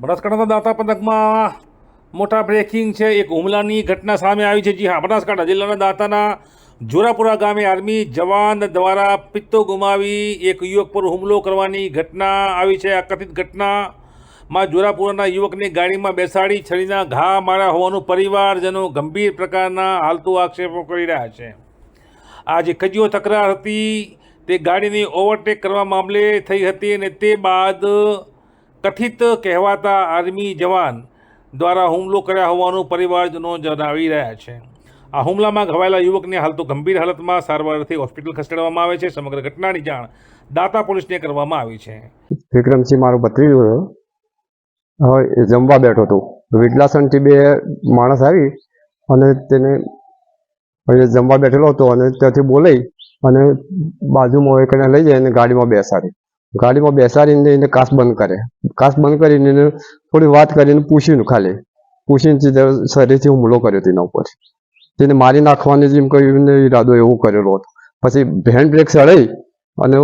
બનાસકાંઠાના દાંતા પંથકમાં મોટા બ્રેકિંગ છે. એક હુમલાની ઘટના સામે આવી છે. જી હા, બનાસકાંઠા જિલ્લાના દાંતાના જોરાપુરા ગામે આર્મી જવાન દ્વારા પિત્તો ગુમાવી એક યુવક પર હુમલો કરવાની ઘટના આવી છે. આ કથિત ઘટનામાં જોરાપુરાના યુવકને ગાડીમાં બેસાડી છરીના ઘા માર્યા હોવાનું પરિવારજનો ગંભીર પ્રકારના હાલતુ આક્ષેપો કરી રહ્યા છે. આ જે કજીઓ તકરાર હતી, તે ગાડીની ઓવરટેક કરવા મામલે થઈ હતી અને તે બાદ કથિત કહેવાતા આર્મી જવાન દ્વારા હુમલો કર્યા હોવાનું પરિવારજનો જણાવી રહ્યા છે. આ હુમલામાં ઘવાયેલા યુવકને હાલ તો ગંભીર હાલતમાં સારવારથી હોસ્પિટલ ખસેડવામાં આવે છે. સમગ્ર ઘટનાની જાણ દાતા પોલીસને કરવામાં આવી છે. વિક્રમસિંહ, મારો ભત્રીજો હવે જમવા બેઠો હતો. વિડલાસનથી બે માણસ આવી અને તેને જમવા બેઠેલો હતો અને ત્યાંથી બોલાઈ અને બાજુમાં એકને લઈ જાય અને ગાડીમાં બેસાડી. ગાડીમાં બેસાડીને એને કાચ બંધ કરે. કાચ બંધ કરીને એને થોડી વાત કરીને પૂછ્યું ખાલી. પૂછીને શરીરથી હુમલો કર્યો તેના ઉપર. તેને મારી નાખવાની જેમ કહ્યું ઈરાદો એવો કરેલો હતો. પછી હેન્ડ બ્રેક સળાઈ અને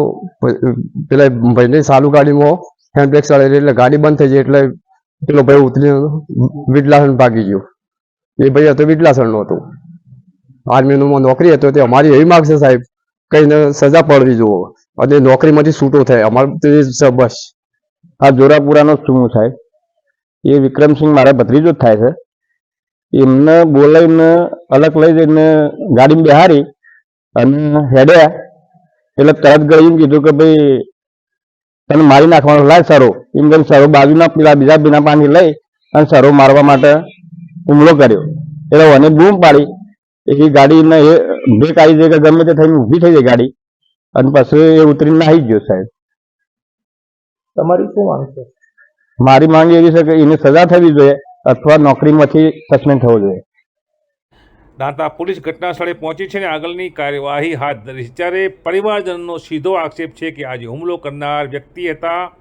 પેલા ભાઈને સાલું ગાડીમાં હેન્ડ બ્રેક સળાઈ એટલે ગાડી બંધ થઈ જાય એટલે પેલો ભાઈ ઉતરીને વિડલાસણ ભાગી ગયો. એ ભાઈ હતો વિડલાસણનો હતો. આર્મીનું નોકરી હતો તે અમારી એવી માગ છે સાહેબ. કઈને સજા પડવી જુઓ અને નોકરીમાંથી છૂટો થાય. અમારે બસ આ જોરાપુરાનો છું સાહેબ એ વિક્રમસિંહ મારા ભત્રીજો જ થાય છે. એમને બોલાવીને અલગ લઈ જઈને ગાડીમાં બેહારી અને હેડ્યા. એટલે તરત ગઈ એમ કીધું કે ભાઈ, તને મારી નાખવાનો લાય સરો. એમ કરીને સરો બાજુના પેલા બીજા બીના પાણી લઈ અને સરો મારવા માટે હુમલો કર્યો. એટલે મને બૂમ પાડી. એ ગાડીને એ બ્રેક આવી જાય કે ગમે તે થઈને ઊભી થઈ જાય ગાડી. અને પછી એ ઉતરીને નાહી જ ગયો સાહેબ. તમારી શું માંગ છે? મારી માંગ એવી છે કે એને સજા થવી જોઈએ અથવા નોકરીમાંથી સસ્પેન્ડ થવો જોઈએ. દાંતા પોલીસ ઘટના સ્થળે પહોંચી છે અને આગળની કાર્યવાહી હાથ ધરી છે. ત્યારે પરિવારજનનો સીધો આક્ષેપ છે કે આજે હુમલો કરનાર વ્યક્તિ હતા.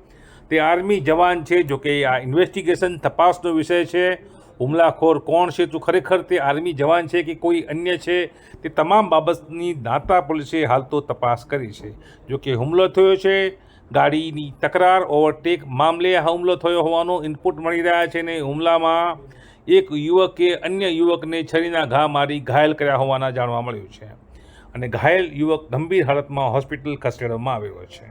તે આર્મી જવાન છે જોકે આ ઇન્વેસ્ટિગેશન તપાસનો વિષય છે. હુમલાખોર કોણ છે? તો ખરેખર તે આર્મી જવાન છે કે કોઈ અન્ય છે? તે તમામ બાબતની દાંતા પોલીસે હાલ તો તપાસ કરી છે. જો કે હુમલો થયો છે, ગાડીની તકરાર, ઓવરટેક મામલે આ હુમલો થયો હોવાનો ઇનપુટ મળી રહ્યા છે ને હુમલામાં એક યુવકે અન્ય યુવકને છરીના ઘા મારી ઘાયલ કર્યા હોવાના જાણવા મળ્યું છે. અને ઘાયલ યુવક ગંભીર હાલતમાં હોસ્પિટલ ખસેડવામાં આવ્યો છે.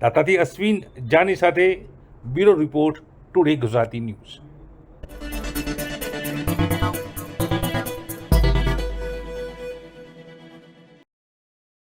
દાતાથી અશ્વિન જાની સાથે bureau report today Gujarati news.